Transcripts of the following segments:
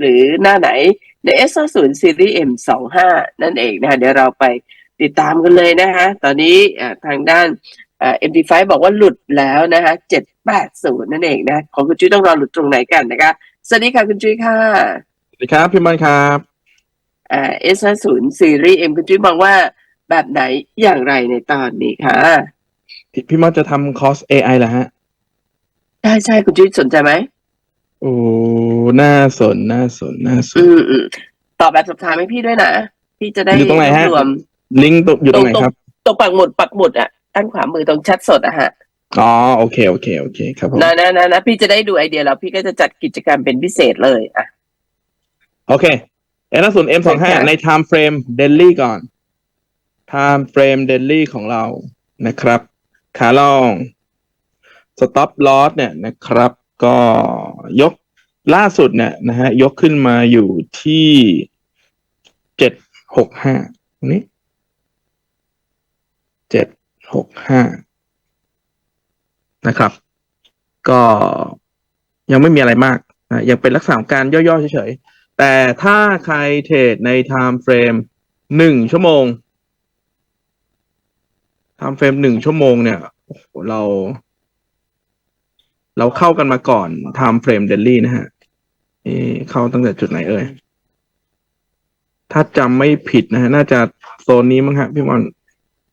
หรือหน้าไหนใน S50 Series M25 นั่นเองนะคะเดี๋ยวเราไปติดตามกันเลยนะคะตอนนี้อ่าทางด้านอ่า MD5 บอกว่าหลุดแล้วนะคะ780 นั่นเองนะของคุณจุ้ยต้องรอหลุดตรงไหนกันนะคะสวัสดีค่ะคุณจุ้ยค่ะสวัสดีครับพี่มันครับอ่า S50 Series M คุณจุ้ยมองว่าแบบไหนอย่างไรในตอนนี้ค่ะพี่พี่มันจะทำคอร์ส AI เหรอฮะ ใช่ใช่คุณจุ้ยสนใจไหม โอ้น่าสนน่าสนน่าสน อืมอืมตอบแบบสอบถามให้พี่ด้วยนะ พี่จะได้อยู่ตรงไหนฮะวบรวม ลิงก์ตรงอยู่ตรงไหนครับ ตรงปักหมุดปักหมุดอะด้านขวามือตรงแชทสดอะฮะอ๋อโอเคโอเคโอเคครับผมนะนะนะนะพี่จะได้ดูไอเดียแล้วพี่ก็จะจัดกิจกรรมเป็นพิเศษเลยอะ โอเคเอ็นศูนย์ M สองห้าโอเคใน time frame daily ก่อน time frame daily ของเรานะครับ ขาลอง stop loss เนี่ยนะครับ ก็ ยกล่าสุดเนี่ยนะฮะยกขึ้นมาอยู่ที่เจ็ดหกห้านี้เจ็ดหกห้านะครับ ก็ยังไม่มีอะไรมากนะยังเป็นลักษณะของการย่อๆเฉยๆ แต่ถ้าใครเทรดใน time frame หนึ่งชั่วโมง time frame หนึ่งชั่วโมงเนี่ยเรา เราเข้ากันมาก่อน time frame daily นะฮะเอ๊ะเข้าตั้งแต่จุดไหนเอ่ย ถ้าจำไม่ผิดนะฮะ น่าจะโซนนี้มั้งฮะพี่บอล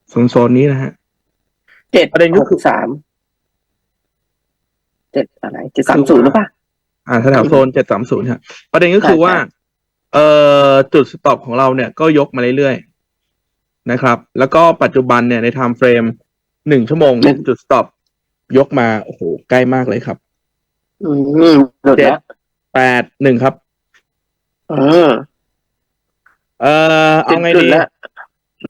โซนโซนนี้นะฮะเจ็ดประเด็นก็หคืกอสามเจ็ดอะไรเจ็ดสามศูนย์หรือเปล่าอ่าแถวๆโซนเจ็ดสามศูนย์ครับประเด็นก็คือว่าใช่เอ่อจุดสต็อปของเราเนี่ยก็ยกมาเรื่อยๆนะครับ แล้วก็ปัจจุบันเนี่ยใน time frame หนึ่งชั่วโมงเนี่ยจุดสต็อป ยกมาโอ้โหใกล้มากเลยครับอืมหลุดแล้วแปดหนึ่งครับ เออ เอ่อเอาไงหลุดีแล้ว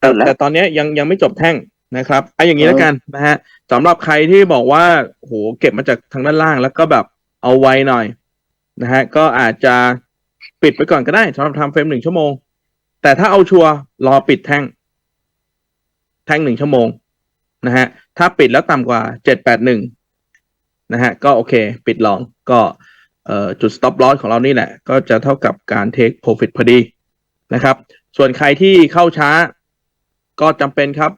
หแต่ลุดแล้วแต่ตอนเนี้ยยังยังไม่จบแท่งนะครับไอ้อย่างนี้เออแล้วกันนะฮะสำหรับใครที่บอกว่าโหเก็บมาจากทางด้านล่างแล้วก็แบบเอาไว้หน่อยนะฮะก็อาจจะปิดไปก่อนก็ได้สำหรับทำเฟรมหนึ่งชั่วโมง แต่ถ้าเอาชัวร์รอปิดแท่ง แท่งหนึ่งชั่วโมง นะฮะถ้าปิดแล้วต่ำกว่าเจ็ดแปดหนึ่งนะฮะก็โอเค ปิดลองก็จุด stop loss ของเรานี่แหละ ก็จะเท่ากับการ take profit พอดีนะครับ ส่วนใครที่เข้าช้าก็จำเป็นครับ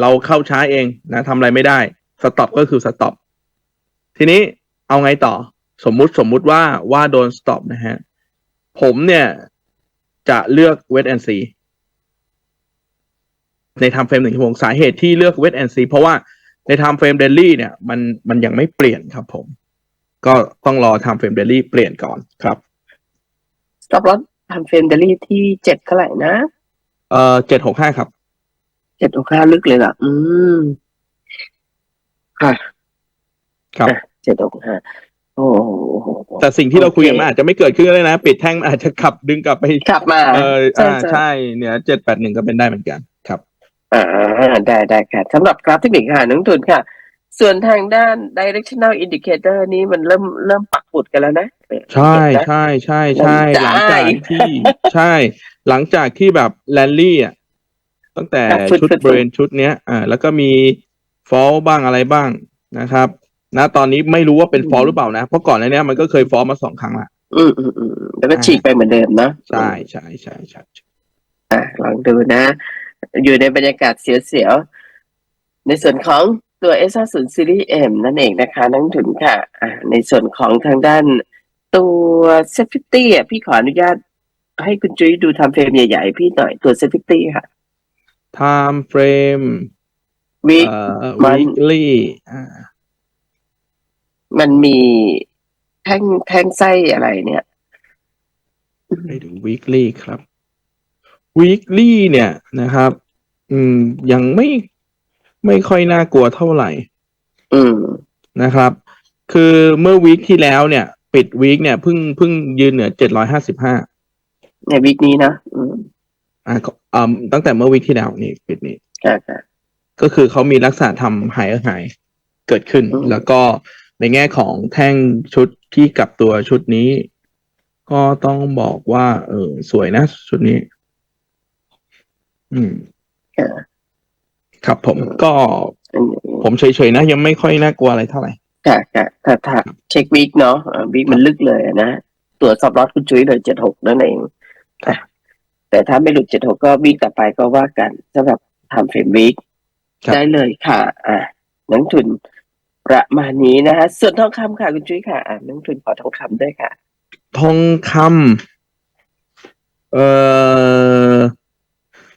เราเข้าช้าเองนะทำอะไรไม่ได้สต็อปก็คือสต็อปทีนี้เอาไงต่อสมมุติสมมุติว่าว่าโดนสต็อปนะฮะ ผมเนี่ยจะเลือกเวทแอนซี ในทำเฟรมหนึ่งชั่วโมงสาเหตุที่เลือกเวทแอนซีเพราะว่าในทำเฟรมเดลี่เนี่ยมันมันยังไม่เปลี่ยนครับผม ก็ต้องรอทำเฟรมเดลี่เปลี่ยนก่อนครับสต็อปลอสทำเฟรมเดลี่ที่เจ็ดเท่าไหร่นะเอ่อเจ็ดหกห้าครับเจ็ดหกห้าลึกเลยล่ะ อืมค่ะครับเจ็ดหกห้าโอ้โหแต่สิ่งที่เราคุยกันโอเคมาอาจจะไม่เกิดขึ้นก็ได้นะ ปิดแท่งมันอาจจะขับดึงกลับไป กลับมา เออใช่อ่าใช่ใช่ เนี่ยเจ็ดแปดหนึ่งก็เป็นได้เหมือนกันครับ อ่าได้ได้ค่ะสำหรับกราฟเทคนิคค่ะนักลงทุนค่ะ ส่วนทางด้าน directional indicator นี้มันเริ่มเริ่มปักหมุดกันแล้วนะ ใช่เห็นไหมใช่ใช่ใช่มันหลังจากได้ที่ใช่ หลังจากที่แบบแลนลี่อะตั้งแต่ครับชุดชุดชุดเบรนชุดเนี้ย อ่า แล้วก็มีฟอลบ้างอะไรบ้างนะครับนะตอนนี้ไม่รู้ว่าเป็นฟอลหรือเปล่านะ เพราะก่อนหน้านี้มันก็เคยฟอลมาสองครั้งละอืมอืมอืมแล้วก็ฉีกไปเหมือนเดิมเนาะใช่ใช่ใช่ใช่อะลองดูนะ อยู่ในบรรยากาศเสียวๆ ในส่วนของตัว S 5 0 Series M นั่นเองนะคะนักลงทุนค่ะอ่าในส่วนของทางด้านตัว s e f t y อะพี่ขออนุญาตให้คุณจุ้ยดูทำเฟรมใหญ่ๆ พี่หน่อยตัว s e f t y ค่ะ time frame วิเอ่อมัน weekly อ่ามันมีแท่งแท่งไส้อะไรเนี่ยไปดู weekly ครับ weekly เนี่ยนะครับ อืม ยังไม่ไม่ค่อยน่ากลัวเท่าไหร่ อืมนะครับ คือเมื่อวีคที่แล้วเนี่ย ปิดวีคเนี่ยเพิ่งเพิ่งยืนเหนือเจ็ดร้อยห้าสิบห้าในวิกนี้นะอืมอ่าอ่าตั้งแต่เมื่อวีคที่แล้วนี่ปิดนี้ค่ะค่ะก็คือเขามีลักษณะทำหายหายเกิดขึ้นอืมแล้วก็ในแง่ของแท่งชุดที่กลับตัวชุดนี้ ก็ต้องบอกว่า เออสวยนะชุดนี้ อืม ค่ะครับผมอืมก็อันนี้ผมเฉยๆนะ ยังไม่ค่อยน่ากลัวอะไรเท่าไหร่ค่ะค่ะถ้าถ้าเช็ควิกเนาะวิกมันลึกเลยอะนะตัวซับลอตคุณจุ้ยเลยเจ็ดหกนั่นเองอะแต่ถ้าไม่หลุดเจ็ดหกก็วิ่งต่อไปก็ว่ากันสำหรับทำเฟรมวิกครับได้เลยค่ะ อะนักทุนประมาณนี้นะคะส่วนทองคำค่ะคุณจุ้ยค่ะอะนักทุนขอทองคำด้วยค่ะ ทองคำเอ่อ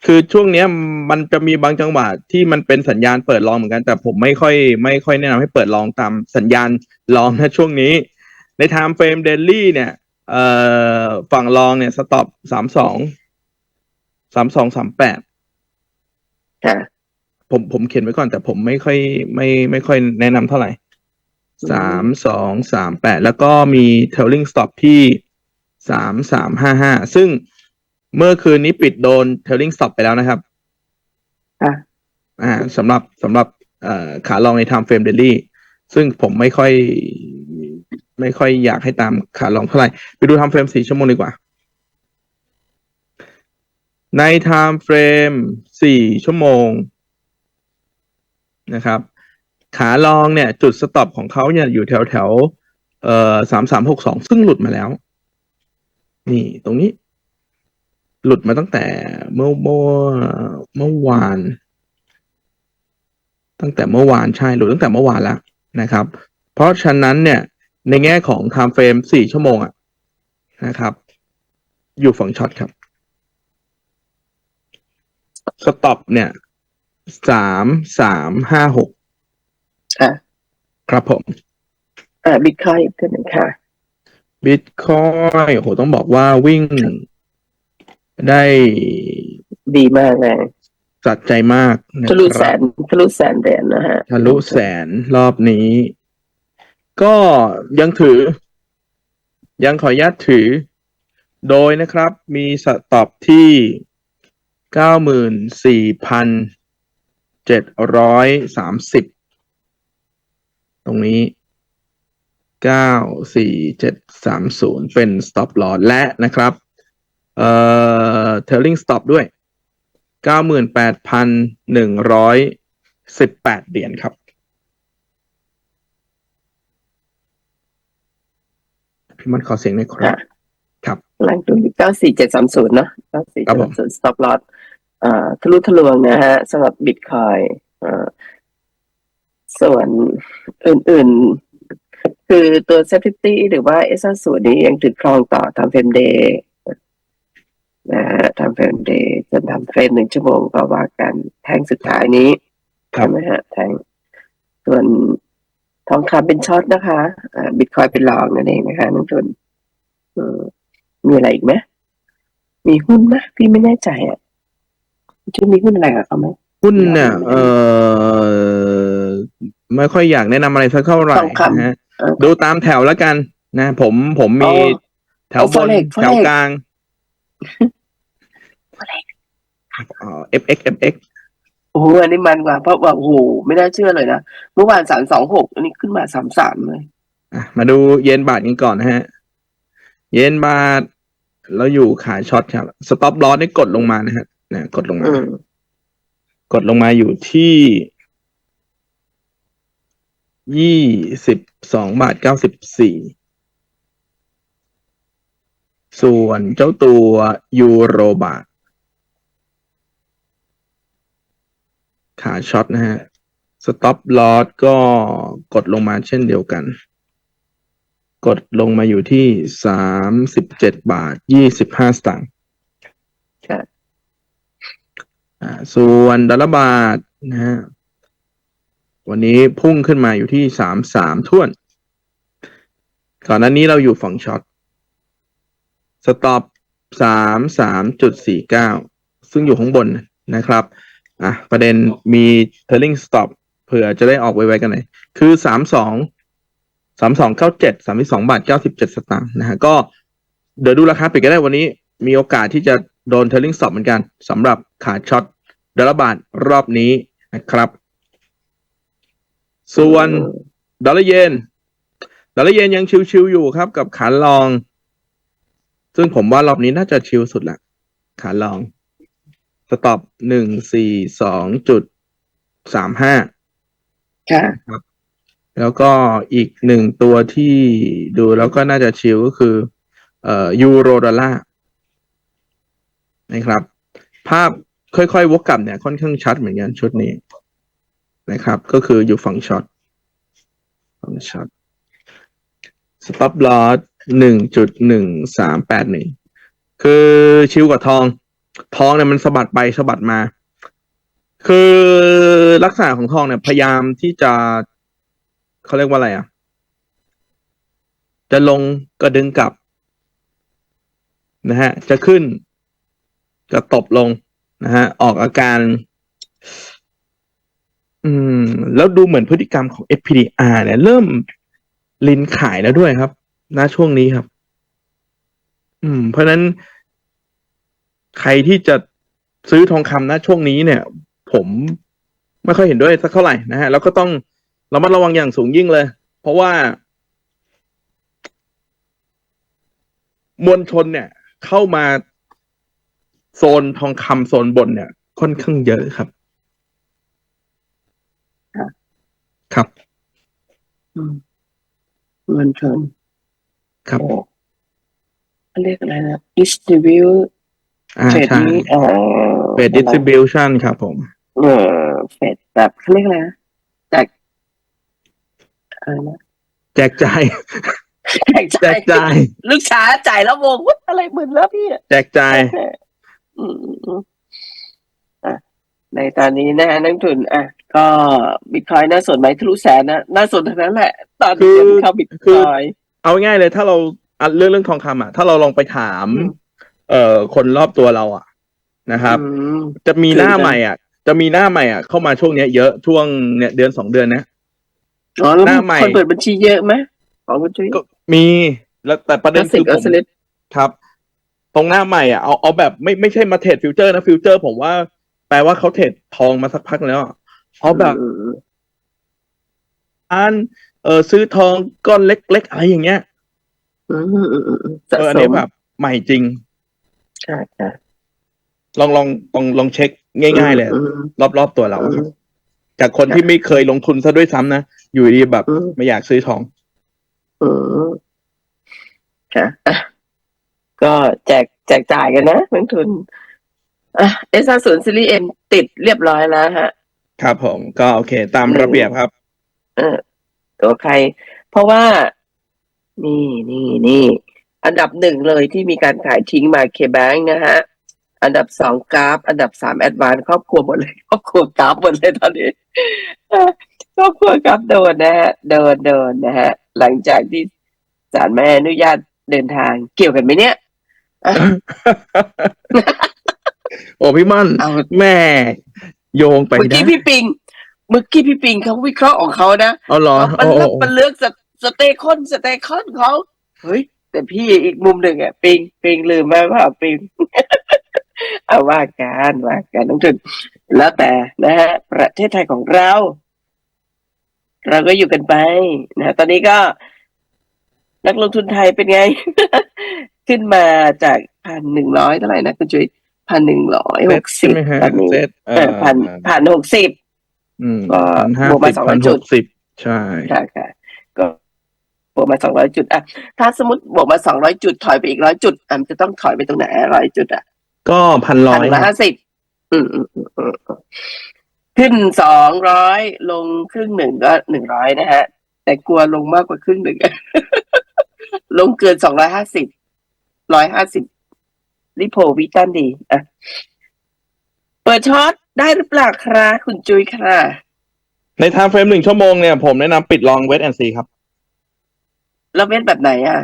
คือช่วงเนี้ยมันจะมีบางจังหวะที่มันเป็นสัญญาณเปิดลองเหมือนกัน แต่ผมไม่ค่อยไม่ค่อยแนะนำให้เปิดลองตามสัญญาณลองนะช่วงนี้ ใน time frame daily เนี่ยเอ่อฝั่งลองเนี่ยสต็อปสามสองสามสองสามแปดค่ะผมผมเขียนไว้ก่อนแต่ผมไม่ค่อยไม่ไม่ค่อยแนะนำเท่าไหร่อืมสามสองสามแปดแล้วก็มี trailing stop ที่สามสามห้าห้าซึ่ง เมื่อคืนนี้ปิดโดน trailing stop ไปแล้วนะครับค่ะอ่าสำหรับสำหรับเอ่อขาลองใน time frame daily ซึ่งผมไม่ค่อย ไม่ค่อยอยากให้ตามขาลองเท่าไหร่ ไปดู time frame สี่ชั่วโมงดีกว่า ใน time frame สี่ชั่วโมงนะครับ ขาลองเนี่ย จุดสต็อปของเขาเนี่ยอยู่แถวแถวๆเอ่อสามสามหกสองซึ่งหลุดมาแล้ว นี่ตรงนี้ หลุดมาตั้งแต่เมื่อเมื่อเมื่อวาน ตั้งแต่เมื่อวานใช่หลุดตั้งแต่เมื่อวานแล้วนะครับ เพราะฉะนั้นเนี่ยในแง่ของ time frame สี่ชั่วโมงอะนะครับ อยู่ฝั่งช็อตครับสต็อปเนี่ยสามสามห้าหกอะครับผม อ่าบิตคอยอีกตัวหนึ่งค่ะบิตคอยโอ้โหต้องบอกว่าวิ่ง ได้ดีมากเลยจัดใจมากนะทะลุคแสรับนทะลุแสนเหรียญนะฮะ ทะลุแสนรอบนี้ ก็ยังถือ ยังขออนุญาตถือ โดยนะครับ มีสต็อปที่เก้าหมื่นสี่พันเจ็ดร้อยสามสิบตรงนี้เก้าสี่เจ็ดสามศูนย์เป็น stop loss และนะครับ เอ่อ trailing stop ด้วยเก้าหมื่นแปดพันหนึ่งร้อยสิบแปดเหรียญครับ พี่มันขอเสียงหน่อยครับค่ะครับกำลังดูเก้าสี่เจ็ดสามศูนย์เนาะเก้าสี่ครัเจ็บดผสามมศูนย์ stop loss อ่าทะลุทะลวงนะฮะสำหรับบิตคอยอ่าส่วนอื่น ๆ คือตัว safety หรือว่าเอสศูนย์นี้ยังถือครองต่อทำเฟรมเดย์ นะฮะทำเฟรมเดย์จนทำเฟรมหนึ่งชั่วโมงก็ว่ากันแท่งสุดท้ายนี้ครับใช่ไหมฮะแทงส่วนทองคำเป็นช็อตนะคะอ่าบิตคอยเป็นรองนั่นเองนะคะนักทุนอืมมีอะไรอีกไหมมีหุ้นนะพี่ไม่แน่ใจอะจะมีหุ้นอะไรกับเขาไหมหุ้นเนี่ยเออไม่ค่อยอยากแนะนำอะไรสักเท่าไหร่ทองคำนะฮะเออดูตามแถวแล้วกัน นะ ผมผมมีอ๋อแถวบนเอา Forex แถว Forex กลาง อ๋อ fx fx โอ้โหอันนี้มันกว่าเพราะว่าโอ้โหไม่น่าเชื่อเลยนะเมื่อวานสามสองหกอันนี้ขึ้นมาสามสามเลยอะมาดูเยนบาทกันก่อนนะฮะ เยนบาทเราอยู่ขายช็อตครับ สต็อปลอสได้กดลงมานะฮะนะกดลงมา อืมกดลงมาอยู่ที่ยี่สิบสองบาทเก้าสิบสี่ ส่วนเจ้าตัวยูโรบาท ขาช็อตนะฮะสต็อปลอสก็กดลงมาเช่นเดียวกัน กดลงมาอยู่ที่สามสิบเจ็ดบาทยี่สิบห้าสตางค์ค่ะอ่าส่วนดอลลาร์บาทนะฮะวันนี้พุ่งขึ้นมาอยู่ที่สามสามท่วน ก่อนหน้านี้เราอยู่ฝั่งช็อตสต็อปสามสามจุดสี่เก้าซึ่งอยู่ข้างบนนะครับ อะประเด็นมี trailing stop เผื่อจะได้ออกไวๆกันหน่อยคือสามสองสามสองเก้าเจ็ดสามสองบาทเก้าสิบเจ็ดสตางค์นะฮะก็เดี๋ยวดูราคาปิดก็ได้วันนี้มีโอกาสที่จะโดน trailing stop เหมือนกันสำหรับขาช็อตดอลลาร์บาทรอบนี้นะครับ ส่วนดอลลาร์เยนดอลลาร์เยนยังชิวๆอยู่ครับกับขาลอง ซึ่งผมว่ารอบนี้น่าจะชิลสุดละขาลอง สต็อปหนึ่งสี่สองจุดสามห้าค่ะแล้วก็อีกหนึ่งตัวที่ดูแล้วก็น่าจะชิลก็คือ เอ่อยูโรดอลลาร์นะครับ ภาพค่อยๆวกกลับเนี่ยค่อนข้างชัดเหมือนกันชุดนี้นะครับ ก็คืออยู่ฝั่งช็อตฝั่งช็อตสต็อปลอสหนึ่งจุดหนึ่งสามแปดหนึ่งคือชิวกับทอง ทองเนี่ยมันสะบัดไปสะบัดมา คือลักษณะของทองเนี่ย พยายามที่จะเขาเรียกว่าอะไรอะ จะลงก็ดึงกลับ นะฮะ จะขึ้นก็ตบลงนะฮะ ออกอาการ อืม แล้วดูเหมือนพฤติกรรมของ FPDR เนี่ย เริ่มลินขายแล้วด้วยครับณช่วงนี้ครับ อืม เพราะฉะนั้น ใครที่จะซื้อทองคำณช่วงนี้เนี่ย ผมไม่ค่อยเห็นด้วยสักเท่าไหร่นะฮะแล้วก็ต้องระมัดระวังอย่างสูงยิ่งเลย เพราะว่า มวลชนเนี่ย เข้ามาโซนทองคำโซนบนเนี่ย ค่อนข้างเยอะครับ ครับอืมเงินชนครับโอ้เขาเรียกอะไรนะ distribute อ่าเทรดใช่นี้เอ่อเฟดดิส t ิบิวชันครับผม เออเฟดแบบเขาเรียกอะไรนะจากอะไรนะแจกจ่าย แจกแจกจ่าย ลูกค้าจ่ายแล้วงงว่าอะไรหมื่นแล้วพี่อะแจกจ่าย อืมอืมอืมอะในตอนนี้นะฮะนักทุน อะ ก็บิตคอยน่าสนไหมทะลุแสนนะน่าสนทั้งนั้นแหละ ตอนนี้คือยังเข้าบิตคืคออย เอาง่ายๆเลยถ้าเราอะเรื่องเรื่องทองคำอะ ถ้าเราลองไปถามอืม เอ่อคนรอบตัวเราอะนะครับอืมจะมีคือหน้าจะใหม่อะ จะมีหน้าใหม่อะเข้ามาช่วงเนี้ยเยอะช่วงเนี่ยเดือนสองเดือนเนี้ยอ๋อแล้วหน้าใหม่คนเปิดบัญชีเยอะไหมของคุณจุ้ยก็มีแล้วแต่ประเด็นสิคืกออัผมสลิดครับ ตรงหน้าใหม่อะเอาเอาแบบไม่ไม่ใช่มาเทรดฟิวเจอร์นะฟิวเจอร์ ผมว่า แปลว่าเขาเทรดทองมาสักพักแล้วอะเอาแบบอันเออซื้อทองก้อนเล็กๆอะไรอย่างเงี้ยอืมอืมอืมอืมสะเอออันสนี้มแบบใหม่จริง ใช่ใช่ลองลองลองลองเช็คง่าย ๆ เลยอืมรอบๆตัวเราอะอืครับมจากคนที่ไม่เคยลงทุนซะด้วยซ้ำนะ อยู่ดีแบบอืม ไม่อยากซื้อทอง อืมค่ะอะก็แจกแจกจ่ายกันนะนักทุนอะเอสศูนย์ซีรีส์เอ็มติดเรียบร้อยแล้วฮะ ครับผมก็โอเค ตามอืมระเบียบครับ เออตัวใคร เพราะว่า นี่นี่นี่ อันดับหนึ่งเลยที่มีการขายทิ้งมาเคแบงนะฮะ อันดับสองกราฟ อันดับสามแอดวานครอบครัวหมดเลย ครอบครัวกราฟหมดเลยตอนนี้เออครอบครัวกราฟโดนนะฮะโดนโดนนะฮะ หลังจากที่ศาลไม่อนุญาตเดินทางเกี่ยวกันไหมเนี่ยโอ้พี่ม่อนเอาแม่โยงไปเมื่อได้กี้พี่ปิง เมื่อกี้พี่ปิงเขาวิเคราะห์ของเขานะเอาเหรอมันโอ้เลือกโอ้มันเลือกสเตสเตคอนสเตคอนเขาเฮ้ย แต่พี่อีกมุมหนึ่งอะปิงปิงลืมไปว่าปิงเอาว่ากันว่ากันน้องจุนแล้วแต่นะฮะ ประเทศไทยของเรา เราก็อยู่กันไปนะตอนนี้ก็นักลงทุนไทยเป็นไง ขึ้นมาจากพันหนึ่งร้อยเท่าไหร่นะคุณจุ้ยพันหนึ่งร้อยหกสิใช่บไหมฮะตอนนี้เซตเอเอออพันพันหกสิบอืมก็พันห้าบวกมาสิบ200พันจุหดกสิบใช่ค่ะค่ะก็ บวกมาสองร้อยจุดอะถ้าสมมติบวกมาสองร้อยจุดถอยไปอีกร้อยจุดอะมันจะต้องถอยไปตรงไหนร้อยจุดอะก็พันร้พัอนยละห้าสิบอืมอืมอืมอืมอืมขึ้นสองร้อยลงครึ่งหนึ่งก็หนึ่งร้อยนะฮะ แต่กลัวลงมากกว่าครึ่งหนึ่งลงเกินสองร้อยห้าสิบร้อยห้าสิบริโพวิตันดีอะเปิดช็อตได้หรือเปล่าครับคุณจุ้ยค่ะ ในไทม์เฟรมหนึ่งชั่วโมงเนี่ย ผมแนะนำปิดลองเวทแอนซีครับ แล้วเว้นแบบไหนอะ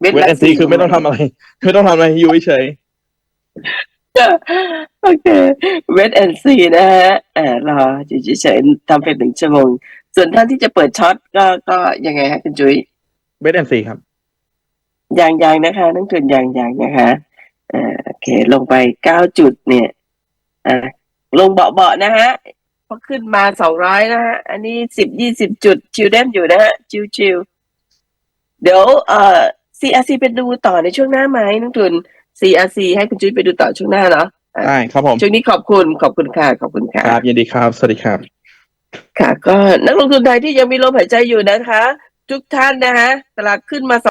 เวทแอนซีคือไม่ต้องทำอะไรไม่ต้องทำอะไรอยู่เฉยโอเคเวทแอนซีนะฮะเออรออยู่เฉยๆทำเป็นหนึ่งชั่วโมง ส่วนท่านที่จะเปิดช็อตก็ก็ยังไงฮะคุณจุ้ยเวทแอนซีครับยางยางนะคะนั่นคือยางยางนะคะเออโอเค ลงไปเก้าจุดเนี่ยอ่าลงเบาๆนะฮะพอขึ้นมาสองร้อยนะฮะ อันนี้สิบยี่สิบจุด ชิวเด่นอยู่นะฮะ ชิวชิวๆ เดี๋ยวเอ่อ CRC ไปดูต่อในช่วงหน้าไหมนักทุน CRC ให้คุณจุ้ยไปดูต่อช่วงหน้าเนาะได้ครับผมช่วงนี้ขอบคุณขอบคุณค่ะขอบคุณค่ะครับยินดีครับ สวัสดีครับ ค่ะ ก็นักลงทุนไทยที่ยังมีลมหายใจอยู่นะคะ ทุกท่านนะฮะตลาดขึ้นมา